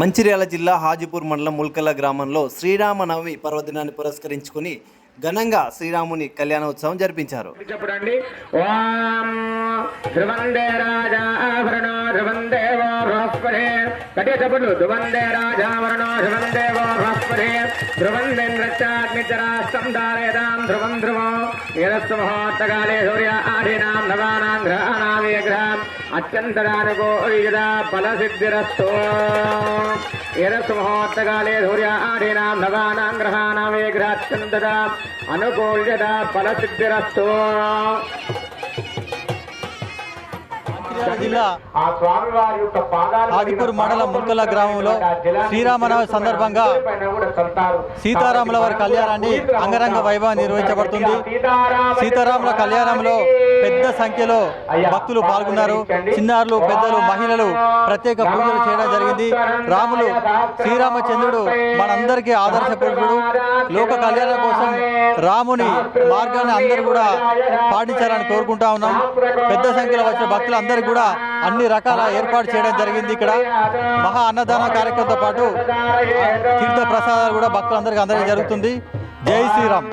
మంచిర్యాల జిల్లా హాజీపూర్ మండలం ముల్కల గ్రామంలో శ్రీరామనవమి పర్వదినాన్ని పురస్కరించుకుని ఘనంగా శ్రీరాముని కళ్యాణోత్సవం జరిపించారు. ధ్రువం ధ్రువం. ఏదస్సు మహోత్తకాలే సూర్య ఆధీనాం నవానాం గ్రహాణాం విగ్రహం అత్యంతదానుకూలిత ఫలసిద్ధిరస్తో. ఏదస్సు మహోత్తకాలే సూర్య ఆధీనాం నవానాం గ్రహాణాం విగ్రహ అత్యంతద అనుకూల్యత ఫలసిద్ధిరస్తో. మంచిర్యాల జిల్లా ఆదిపూర్ మండలం ముల్కల గ్రామంలో శ్రీరామనవమి సందర్భంగా సీతారాముల వారి కళ్యాణాన్ని అంగరంగ వైభవం నిర్వహించబడుతుంది. సీతారాముల కళ్యాణంలో పెద్ద సంఖ్యలో భక్తులు పాల్గొన్నారు. చిన్నారులు పెద్దలు మహిళలు ప్రత్యేక పూజలు చేయడం జరిగింది. రాములు శ్రీరామచంద్రుడు మనందరికీ ఆదర్శపురుషుడు లోక కళ్యాణం కోసం రాముని మార్గాన్ని అందరూ కూడా పాటించాలని కోరుకుంటా ఉన్నాం. పెద్ద సంఖ్యలో వచ్చిన భక్తులందరికీ కూడా అన్ని రకాల ఏర్పాటు చేయడం జరిగింది ఇక్కడ. మహా అన్నదాన కార్యక్రమంతో పాటు తీర్థ ప్రసాదాలు కూడా భక్తులందరికీ అందరికీ జరుగుతుంది. జై శ్రీరామ్.